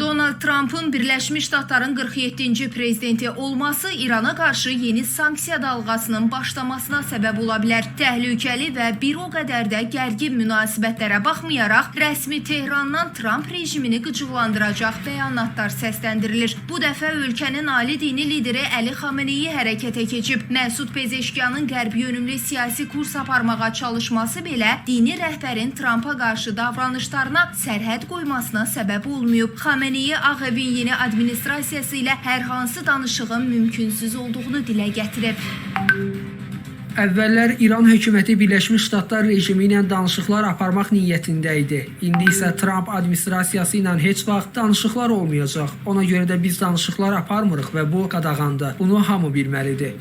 Donald Trump'ın Birləşmiş Ştatların 47-ci prezidenti olması İrana qarşı yeni sanksiya dalğasının başlamasına səbəb ola bilər. Təhlükəli və bir o qədər də gərgin münasibətlərə baxmayaraq, rəsmi Tehrandan Trump rejimini qıcıqlandıracaq bəyanatlar səsləndirilir. Bu dəfə ölkənin ali dini lideri Əli Xameneyi hərəkətə keçib. Məsud Pezeşkiyanın qərb yönümlü siyasi kurs aparmağa çalışması belə dini rəhbərin Trumpa qarşı davranışlarına sərhəd qoymasına səbəb olmayıb. Xameneyi Ağ Evin yeni administrasiyası ilə hər hansı danışığın mümkünsüz olduğunu dilə gətirib. Əvvəllər İran hökuməti Birləşmiş Ştatlar rejimi ilə danışıqlar aparmaq niyyətində. İndi isə Trump administrasiyası ilə heç vaxt danışıqlar olmayacaq. Ona görə də biz danışıqlar aparmırıq və bu qadağandır. Bunu hamı bilməlidir.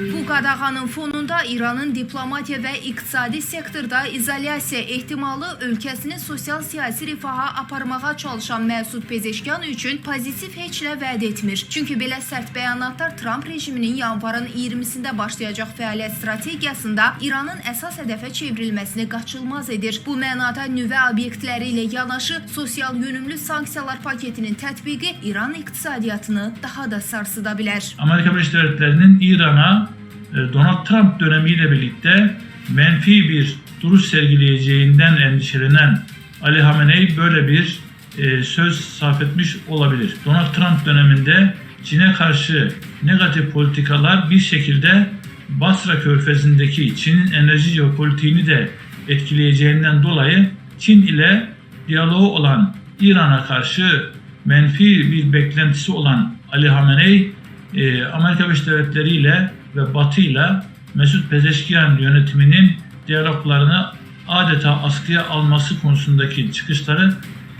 Bu qadağanın fonunda İranın diplomatiya və iqtisadi sektorda izolyasiya ehtimalı ölkəsini sosial-siyasi rifaha aparmağa çalışan Məsud Pezeşkan üçün pozitiv heç nə vəd etmir. Çünki belə sərt bəyanatlar Trump rejiminin yanvarın 20-sində başlayacaq fəaliyyət strategiyasında İranın əsas hədəfə çevrilməsini qaçılmaz edir. Bu mənada nüvə obyektləri ilə yanaşı sosial yönümlü sanksiyalar paketinin tətbiqi İran iqtisadiyyatını daha da sarsıda bilər. Amerika Birleşik Devletleri'nin İran'a Donald Trump dönemiyle birlikte menfi bir duruş sergileyeceğinden endişelenen Ali Hamenei böyle bir e, söz sarf etmiş olabilir. Donald Trump döneminde Çin'e karşı negatif politikalar bir şekilde Basra Körfezi'ndeki Çin'in enerji jeopolitiğini de etkileyeceğinden dolayı Çin ile diyaloğu olan İran'a karşı menfi bir beklentisi olan Ali Hamenei e, Amerika Birleşik Devletleri ile ve Batı ile Mesut Pezeşkiyan yönetiminin diyaloglarını adeta askıya alması konusundaki çıkışları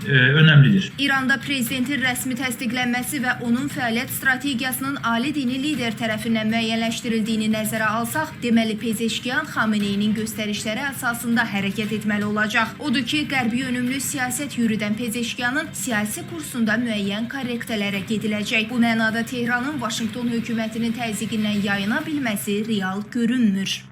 e, önemlidir. İranda prezidentin rəsmi təsdiqlənməsi və onun fəaliyyət strategiyasının ali dini lider tərəfindən müəyyənləşdirildiyini nəzərə alsaq, deməli Pezeşkiyan Xameneyinin göstərişləri əsasında hərəkət etməli olacaq. Odur ki, qərbi yönümlü siyasət yürüdən Pezeşkiyanın siyasi kursunda müəyyən korrektələrə gediləcək. Bu mənada Tehranın Vaşinqton hökumətinin təzyiqindən yayına bilməsi real görünmür.